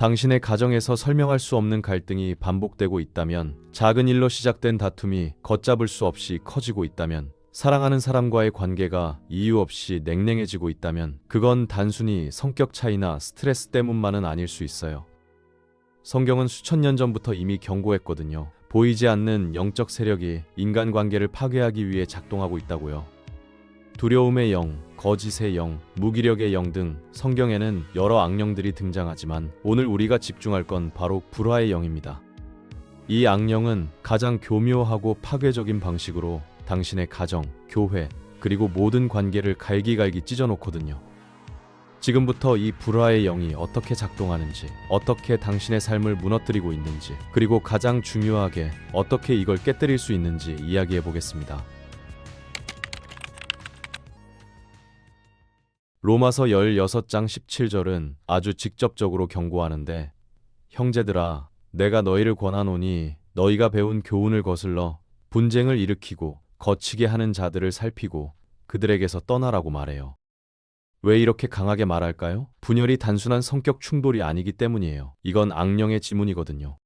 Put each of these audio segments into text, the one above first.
당신의 가정에서 설명할 수 없는 갈등이 반복되고 있다면, 작은 일로 시작된 다툼이 걷잡을 수 없이 커지고 있다면, 사랑하는 사람과의 관계가 이유 없이 냉랭해지고 있다면, 그건 단순히 성격 차이나 스트레스 때문만은 아닐 수 있어요. 성경은 수천 년 전부터 이미 경고했거든요. 보이지 않는 영적 세력이 인간관계를 파괴하기 위해 작동하고 있다고요. 두려움의 영, 거짓의 영, 무기력의 영 등 성경에는 여러 악령들이 등장하지만 오늘 우리가 집중할 건 바로 불화의 영입니다. 이 악령은 가장 교묘하고 파괴적인 방식으로 당신의 가정, 교회, 그리고 모든 관계를 갈기갈기 찢어놓거든요. 지금부터 이 불화의 영이 어떻게 작동하는지, 어떻게 당신의 삶을 무너뜨리고 있는지, 그리고 가장 중요하게 어떻게 이걸 깨뜨릴 수 있는지 이야기해 보겠습니다. 로마서 16장 17절은 아주 직접적으로 경고하는데 형제들아 내가 너희를 권하노니 너희가 배운 교훈을 거슬러 분쟁을 일으키고 거치게 하는 자들을 살피고 그들에게서 떠나라고 말해요. 왜 이렇게 강하게 말할까요? 분열이 단순한 성격 충돌이 아니기 때문이에요. 이건 악령의 지문이거든요.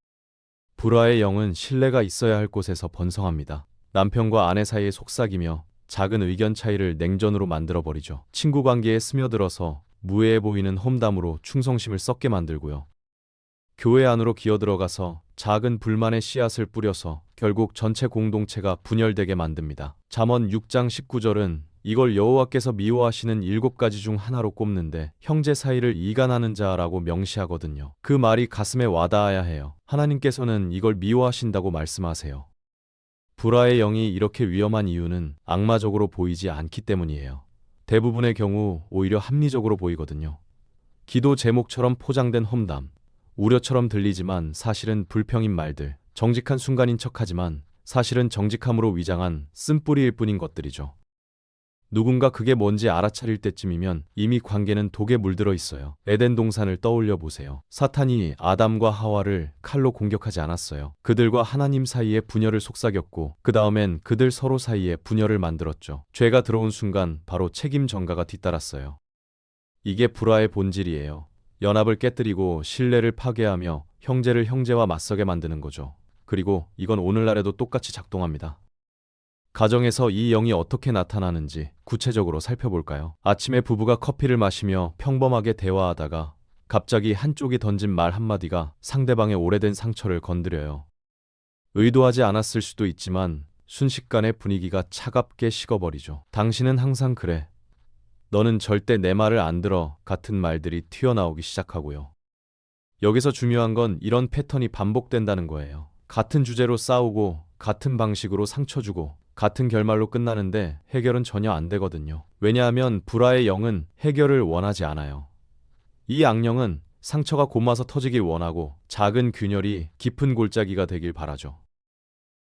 불화의 영은 신뢰가 있어야 할 곳에서 번성합니다. 남편과 아내 사이에 속삭이며 작은 의견 차이를 냉전으로 만들어버리죠. 친구 관계에 스며들어서 무해해 보이는 험담으로 충성심을 썩게 만들고요. 교회 안으로 기어들어가서 작은 불만의 씨앗을 뿌려서 결국 전체 공동체가 분열되게 만듭니다. 잠언 6장 19절은 이걸 여호와께서 미워하시는 일곱 가지 중 하나로 꼽는데 형제 사이를 이간하는 자라고 명시하거든요. 그 말이 가슴에 와닿아야 해요. 하나님께서는 이걸 미워하신다고 말씀하세요. 불화의 영이 이렇게 위험한 이유는 악마적으로 보이지 않기 때문이에요. 대부분의 경우 오히려 합리적으로 보이거든요. 기도 제목처럼 포장된 험담, 우려처럼 들리지만 사실은 불평인 말들, 정직한 순간인 척하지만 사실은 정직함으로 위장한 쓴뿌리일 뿐인 것들이죠. 누군가 그게 뭔지 알아차릴 때쯤이면 이미 관계는 독에 물들어 있어요. 에덴 동산을 떠올려 보세요. 사탄이 아담과 하와를 칼로 공격하지 않았어요. 그들과 하나님 사이에 분열을 속삭였고 그 다음엔 그들 서로 사이에 분열을 만들었죠. 죄가 들어온 순간 바로 책임 전가가 뒤따랐어요. 이게 불화의 본질이에요. 연합을 깨뜨리고 신뢰를 파괴하며 형제를 형제와 맞서게 만드는 거죠. 그리고 이건 오늘날에도 똑같이 작동합니다. 가정에서 이 영이 어떻게 나타나는지 구체적으로 살펴볼까요? 아침에 부부가 커피를 마시며 평범하게 대화하다가 갑자기 한쪽이 던진 말 한마디가 상대방의 오래된 상처를 건드려요. 의도하지 않았을 수도 있지만 순식간에 분위기가 차갑게 식어버리죠. 당신은 항상 그래. 너는 절대 내 말을 안 들어 같은 말들이 튀어나오기 시작하고요. 여기서 중요한 건 이런 패턴이 반복된다는 거예요. 같은 주제로 싸우고 같은 방식으로 상처 주고 같은 결말로 끝나는데 해결은 전혀 안 되거든요. 왜냐하면 불화의 영은 해결을 원하지 않아요. 이 악령은 상처가 고마서 터지길 원하고 작은 균열이 깊은 골짜기가 되길 바라죠.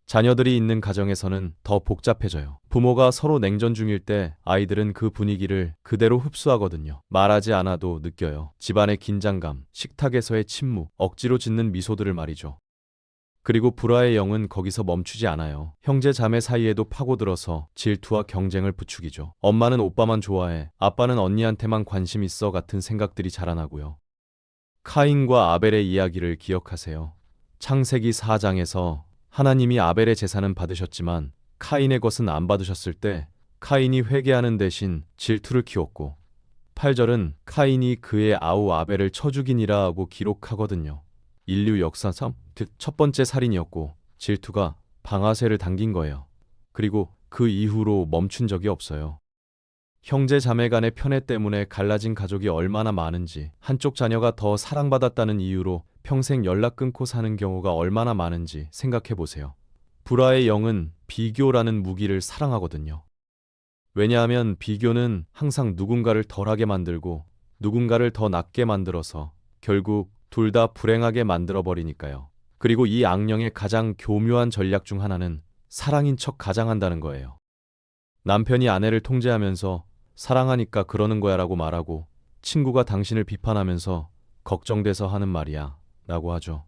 자녀들이 있는 가정에서는 더 복잡해져요. 부모가 서로 냉전 중일 때 아이들은 그 분위기를 그대로 흡수하거든요. 말하지 않아도 느껴요. 집안의 긴장감, 식탁에서의 침묵, 억지로 짓는 미소들을 말이죠. 그리고 불화의 영은 거기서 멈추지 않아요. 형제 자매 사이에도 파고들어서 질투와 경쟁을 부추기죠. 엄마는 오빠만 좋아해. 아빠는 언니한테만 관심 있어 같은 생각들이 자라나고요. 카인과 아벨의 이야기를 기억하세요. 창세기 4장에서 하나님이 아벨의 재산은 받으셨지만 카인의 것은 안 받으셨을 때 카인이 회개하는 대신 질투를 키웠고 8절은 카인이 그의 아우 아벨을 쳐 죽이니라 하고 기록하거든요. 인류 역사상 첫 번째 살인이었고 질투가 방아쇠를 당긴 거예요. 그리고 그 이후로 멈춘 적이 없어요. 형제 자매 간의 편애 때문에 갈라진 가족이 얼마나 많은지, 한쪽 자녀가 더 사랑받았다는 이유로 평생 연락 끊고 사는 경우가 얼마나 많은지 생각해 보세요. 불화의 영은 비교라는 무기를 사랑하거든요. 왜냐하면 비교는 항상 누군가를 덜하게 만들고 누군가를 더 낫게 만들어서 결국 둘 다 불행하게 만들어버리니까요. 그리고 이 악령의 가장 교묘한 전략 중 하나는 사랑인 척 가장한다는 거예요. 남편이 아내를 통제하면서 사랑하니까 그러는 거야 라고 말하고 친구가 당신을 비판하면서 걱정돼서 하는 말이야 라고 하죠.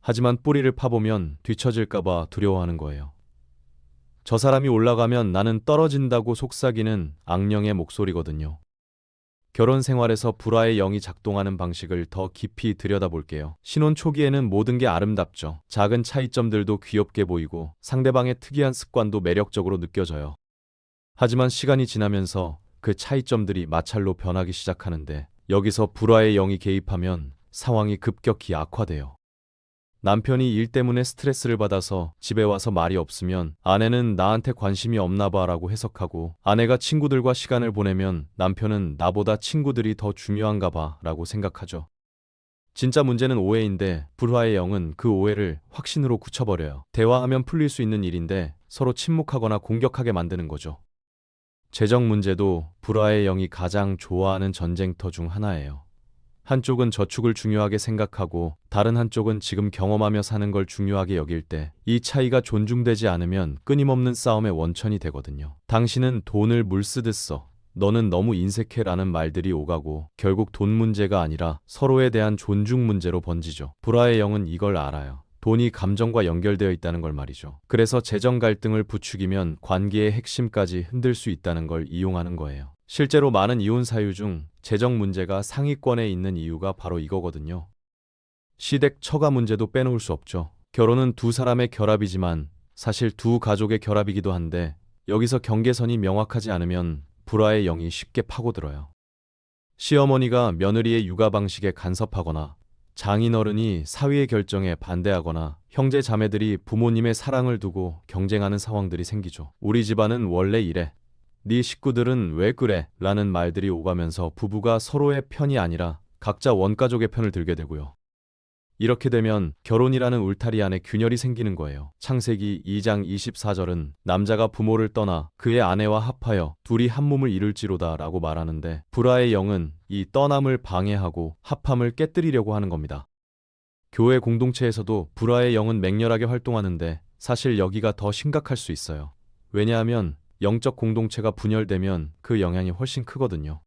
하지만 뿌리를 파보면 뒤처질까봐 두려워하는 거예요. 저 사람이 올라가면 나는 떨어진다고 속삭이는 악령의 목소리거든요. 결혼 생활에서 불화의 영이 작동하는 방식을 더 깊이 들여다볼게요. 신혼 초기에는 모든 게 아름답죠. 작은 차이점들도 귀엽게 보이고 상대방의 특이한 습관도 매력적으로 느껴져요. 하지만 시간이 지나면서 그 차이점들이 마찰로 변하기 시작하는데 여기서 불화의 영이 개입하면 상황이 급격히 악화돼요. 남편이 일 때문에 스트레스를 받아서 집에 와서 말이 없으면 아내는 나한테 관심이 없나 봐라고 해석하고 아내가 친구들과 시간을 보내면 남편은 나보다 친구들이 더 중요한가 봐라고 생각하죠. 진짜 문제는 오해인데 불화의 영은 그 오해를 확신으로 굳혀버려요. 대화하면 풀릴 수 있는 일인데 서로 침묵하거나 공격하게 만드는 거죠. 재정 문제도 불화의 영이 가장 좋아하는 전쟁터 중 하나예요. 한쪽은 저축을 중요하게 생각하고 다른 한쪽은 지금 경험하며 사는 걸 중요하게 여길 때 이 차이가 존중되지 않으면 끊임없는 싸움의 원천이 되거든요. 당신은 돈을 물 쓰듯 써. 너는 너무 인색해라는 말들이 오가고 결국 돈 문제가 아니라 서로에 대한 존중 문제로 번지죠. 불화의 영은 이걸 알아요. 돈이 감정과 연결되어 있다는 걸 말이죠. 그래서 재정 갈등을 부추기면 관계의 핵심까지 흔들 수 있다는 걸 이용하는 거예요. 실제로 많은 이혼 사유 중 재정 문제가 상위권에 있는 이유가 바로 이거거든요. 시댁 처가 문제도 빼놓을 수 없죠. 결혼은 두 사람의 결합이지만 사실 두 가족의 결합이기도 한데 여기서 경계선이 명확하지 않으면 불화의 영이 쉽게 파고들어요. 시어머니가 며느리의 육아 방식에 간섭하거나 장인어른이 사위의 결정에 반대하거나 형제 자매들이 부모님의 사랑을 두고 경쟁하는 상황들이 생기죠. 우리 집안은 원래 이래. 네 식구들은 왜 그래? 라는 말들이 오가면서 부부가 서로의 편이 아니라 각자 원가족의 편을 들게 되고요. 이렇게 되면 결혼이라는 울타리 안에 균열이 생기는 거예요. 창세기 2장 24절은 남자가 부모를 떠나 그의 아내와 합하여 둘이 한 몸을 이룰지로다 라고 말하는데 불화의 영은 이 떠남을 방해하고 합함을 깨뜨리려고 하는 겁니다. 교회 공동체에서도 불화의 영은 맹렬하게 활동하는데 사실 여기가 더 심각할 수 있어요. 왜냐하면 영적 공동체가 분열되면 그 영향이 훨씬 크거든요.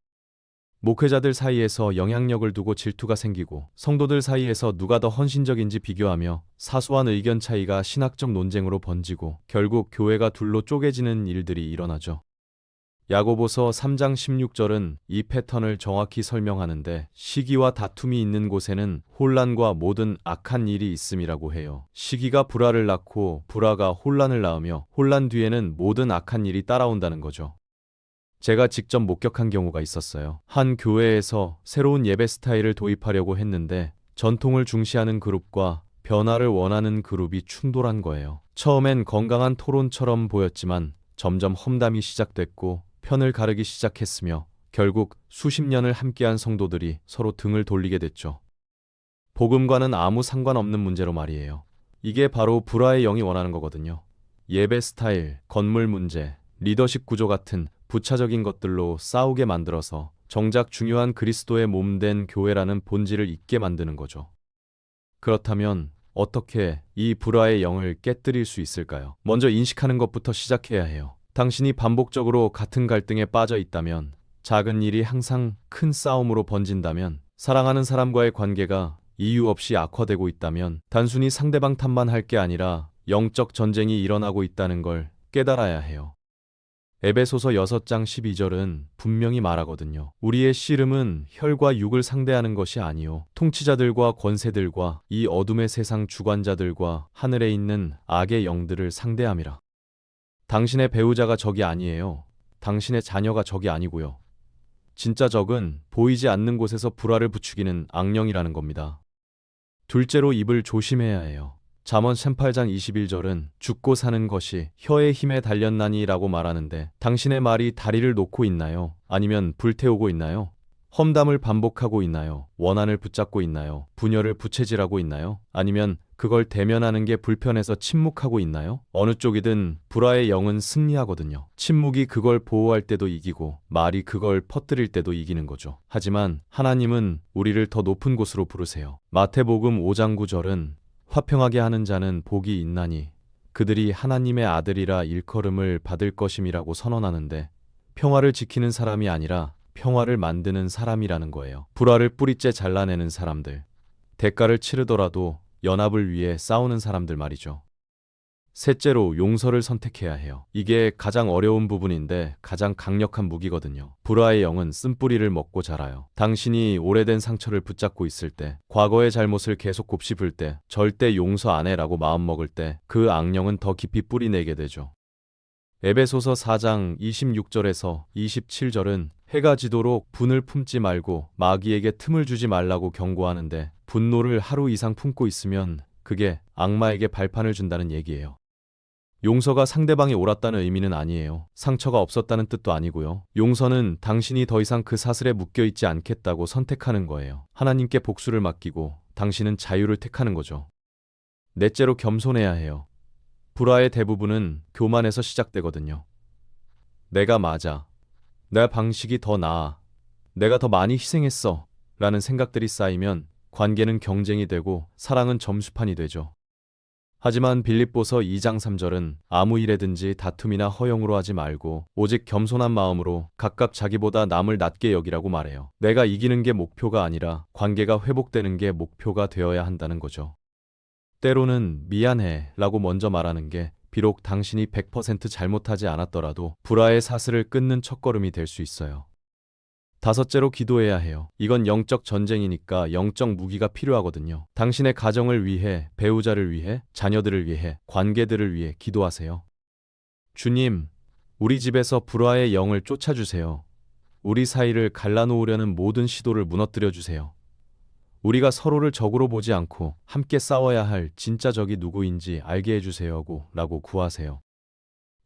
목회자들 사이에서 영향력을 두고 질투가 생기고 성도들 사이에서 누가 더 헌신적인지 비교하며 사소한 의견 차이가 신학적 논쟁으로 번지고 결국 교회가 둘로 쪼개지는 일들이 일어나죠. 야고보서 3장 16절은 이 패턴을 정확히 설명하는데 시기와 다툼이 있는 곳에는 혼란과 모든 악한 일이 있음이라고 해요. 시기가 불화를 낳고 불화가 혼란을 낳으며 혼란 뒤에는 모든 악한 일이 따라온다는 거죠. 제가 직접 목격한 경우가 있었어요. 한 교회에서 새로운 예배 스타일을 도입하려고 했는데 전통을 중시하는 그룹과 변화를 원하는 그룹이 충돌한 거예요. 처음엔 건강한 토론처럼 보였지만 점점 험담이 시작됐고 편을 가르기 시작했으며 결국 수십 년을 함께한 성도들이 서로 등을 돌리게 됐죠. 복음과는 아무 상관없는 문제로 말이에요. 이게 바로 불화의 영이 원하는 거거든요. 예배 스타일, 건물 문제, 리더십 구조 같은 부차적인 것들로 싸우게 만들어서 정작 중요한 그리스도의 몸된 교회라는 본질을 잊게 만드는 거죠. 그렇다면 어떻게 이 불화의 영을 깨뜨릴 수 있을까요? 먼저 인식하는 것부터 시작해야 해요. 당신이 반복적으로 같은 갈등에 빠져 있다면, 작은 일이 항상 큰 싸움으로 번진다면, 사랑하는 사람과의 관계가 이유 없이 악화되고 있다면, 단순히 상대방 탓만 할 게 아니라 영적 전쟁이 일어나고 있다는 걸 깨달아야 해요. 에베소서 6장 12절은 분명히 말하거든요. 우리의 씨름은 혈과 육을 상대하는 것이 아니요 통치자들과 권세들과 이 어둠의 세상 주관자들과 하늘에 있는 악의 영들을 상대함이라. 당신의 배우자가 적이 아니에요. 당신의 자녀가 적이 아니고요. 진짜 적은 보이지 않는 곳에서 불화를 부추기는 악령이라는 겁니다. 둘째로 입을 조심해야 해요. 잠언 18장 21절은 죽고 사는 것이 혀의 힘에 달렸나니라고 말하는데 당신의 말이 다리를 놓고 있나요? 아니면 불태우고 있나요? 험담을 반복하고 있나요? 원한을 붙잡고 있나요? 분열을 부채질하고 있나요? 아니면 그걸 대면하는 게 불편해서 침묵하고 있나요? 어느 쪽이든 불화의 영은 승리하거든요. 침묵이 그걸 보호할 때도 이기고 말이 그걸 퍼뜨릴 때도 이기는 거죠. 하지만 하나님은 우리를 더 높은 곳으로 부르세요. 마태복음 5장 9절은 화평하게 하는 자는 복이 있나니 그들이 하나님의 아들이라 일컬음을 받을 것임이라고 선언하는데 평화를 지키는 사람이 아니라 평화를 만드는 사람이라는 거예요. 불화를 뿌리째 잘라내는 사람들. 대가를 치르더라도 연합을 위해 싸우는 사람들 말이죠. 셋째로 용서를 선택해야 해요. 이게 가장 어려운 부분인데 가장 강력한 무기거든요. 불화의 영은 쓴뿌리를 먹고 자라요. 당신이 오래된 상처를 붙잡고 있을 때, 과거의 잘못을 계속 곱씹을 때, 절대 용서 안 해라고 마음먹을 때, 그 악령은 더 깊이 뿌리내게 되죠. 에베소서 4장 26절에서 27절은 해가 지도록 분을 품지 말고 마귀에게 틈을 주지 말라고 경고하는데 분노를 하루 이상 품고 있으면 그게 악마에게 발판을 준다는 얘기예요. 용서가 상대방이 옳았다는 의미는 아니에요. 상처가 없었다는 뜻도 아니고요. 용서는 당신이 더 이상 그 사슬에 묶여 있지 않겠다고 선택하는 거예요. 하나님께 복수를 맡기고 당신은 자유를 택하는 거죠. 넷째로 겸손해야 해요. 불화의 대부분은 교만에서 시작되거든요. 내가 맞아. 내 방식이 더 나아. 내가 더 많이 희생했어. 라는 생각들이 쌓이면 관계는 경쟁이 되고 사랑은 점수판이 되죠. 하지만 빌립보서 2장 3절은 아무 일에든지 다툼이나 허용으로 하지 말고 오직 겸손한 마음으로 각각 자기보다 남을 낮게 여기라고 말해요. 내가 이기는 게 목표가 아니라 관계가 회복되는 게 목표가 되어야 한다는 거죠. 때로는 미안해 라고 먼저 말하는 게 비록 당신이 100% 잘못하지 않았더라도 불화의 사슬을 끊는 첫걸음이 될 수 있어요. 다섯째로 기도해야 해요. 이건 영적 전쟁이니까 영적 무기가 필요하거든요. 당신의 가정을 위해, 배우자를 위해, 자녀들을 위해, 관계들을 위해 기도하세요. 주님, 우리 집에서 불화의 영을 쫓아주세요. 우리 사이를 갈라놓으려는 모든 시도를 무너뜨려 주세요. 우리가 서로를 적으로 보지 않고 함께 싸워야 할 진짜 적이 누구인지 알게 해주세요고 라고 구하세요.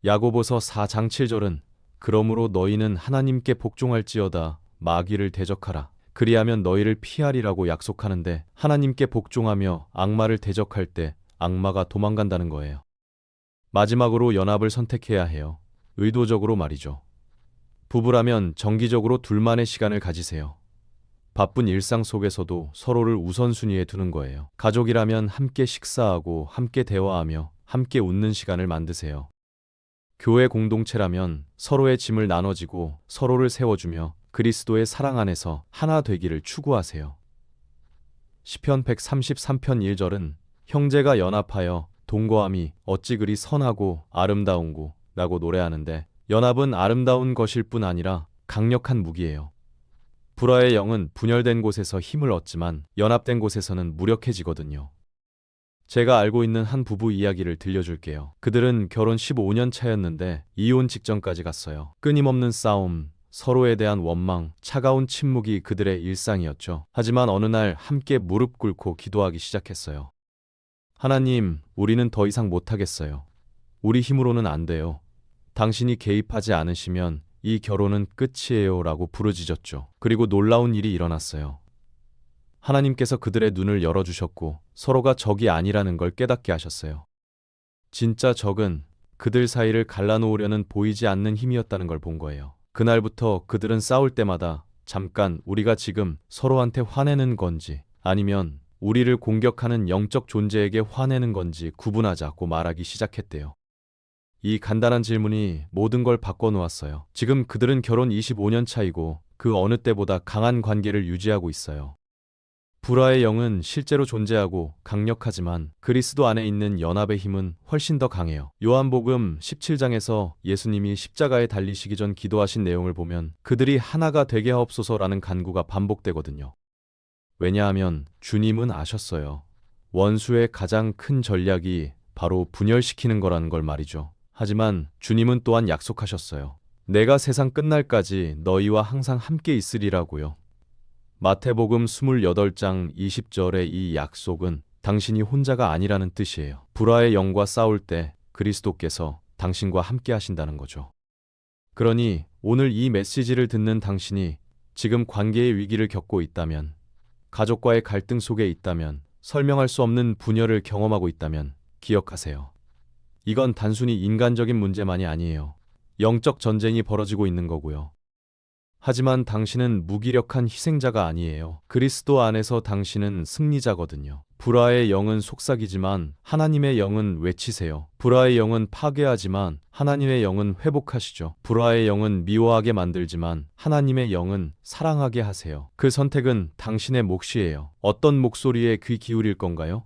야고보서 4장 7절은 그러므로 너희는 하나님께 복종할지어다 마귀를 대적하라. 그리하면 너희를 피하리라고 약속하는데 하나님께 복종하며 악마를 대적할 때 악마가 도망간다는 거예요. 마지막으로 연합을 선택해야 해요. 의도적으로 말이죠. 부부라면 정기적으로 둘만의 시간을 가지세요. 바쁜 일상 속에서도 서로를 우선순위에 두는 거예요. 가족이라면 함께 식사하고 함께 대화하며 함께 웃는 시간을 만드세요. 교회 공동체라면 서로의 짐을 나눠지고 서로를 세워주며 그리스도의 사랑 안에서 하나 되기를 추구하세요. 시편 133편 1절은 형제가 연합하여 동거함이 어찌 그리 선하고 아름다운고 라고 노래하는데 연합은 아름다운 것일 뿐 아니라 강력한 무기예요. 불화의 영은 분열된 곳에서 힘을 얻지만 연합된 곳에서는 무력해지거든요. 제가 알고 있는 한 부부 이야기를 들려줄게요. 그들은 결혼 15년 차였는데 이혼 직전까지 갔어요. 끊임없는 싸움, 서로에 대한 원망, 차가운 침묵이 그들의 일상이었죠. 하지만 어느 날 함께 무릎 꿇고 기도하기 시작했어요. 하나님, 우리는 더 이상 못하겠어요. 우리 힘으로는 안 돼요. 당신이 개입하지 않으시면 이 결혼은 끝이에요. 라고 부르짖었죠. 그리고 놀라운 일이 일어났어요. 하나님께서 그들의 눈을 열어주셨고 서로가 적이 아니라는 걸 깨닫게 하셨어요. 진짜 적은 그들 사이를 갈라놓으려는 보이지 않는 힘이었다는 걸 본 거예요. 그날부터 그들은 싸울 때마다 잠깐 우리가 지금 서로한테 화내는 건지 아니면 우리를 공격하는 영적 존재에게 화내는 건지 구분하자고 말하기 시작했대요. 이 간단한 질문이 모든 걸 바꿔놓았어요. 지금 그들은 결혼 25년 차이고 그 어느 때보다 강한 관계를 유지하고 있어요. 불화의 영은 실제로 존재하고 강력하지만 그리스도 안에 있는 연합의 힘은 훨씬 더 강해요. 요한복음 17장에서 예수님이 십자가에 달리시기 전 기도하신 내용을 보면 그들이 하나가 되게 하옵소서라는 간구가 반복되거든요. 왜냐하면 주님은 아셨어요. 원수의 가장 큰 전략이 바로 분열시키는 거라는 걸 말이죠. 하지만 주님은 또한 약속하셨어요. 내가 세상 끝날까지 너희와 항상 함께 있으리라고요. 마태복음 28장 20절의 이 약속은 당신이 혼자가 아니라는 뜻이에요. 불화의 영과 싸울 때 그리스도께서 당신과 함께 하신다는 거죠. 그러니 오늘 이 메시지를 듣는 당신이 지금 관계의 위기를 겪고 있다면, 가족과의 갈등 속에 있다면, 설명할 수 없는 분열을 경험하고 있다면 기억하세요. 이건 단순히 인간적인 문제만이 아니에요. 영적 전쟁이 벌어지고 있는 거고요. 하지만 당신은 무기력한 희생자가 아니에요. 그리스도 안에서 당신은 승리자거든요. 불화의 영은 속삭이지만 하나님의 영은 외치세요. 불화의 영은 파괴하지만 하나님의 영은 회복하시죠. 불화의 영은 미워하게 만들지만 하나님의 영은 사랑하게 하세요. 그 선택은 당신의 몫이에요. 어떤 목소리에 귀 기울일 건가요?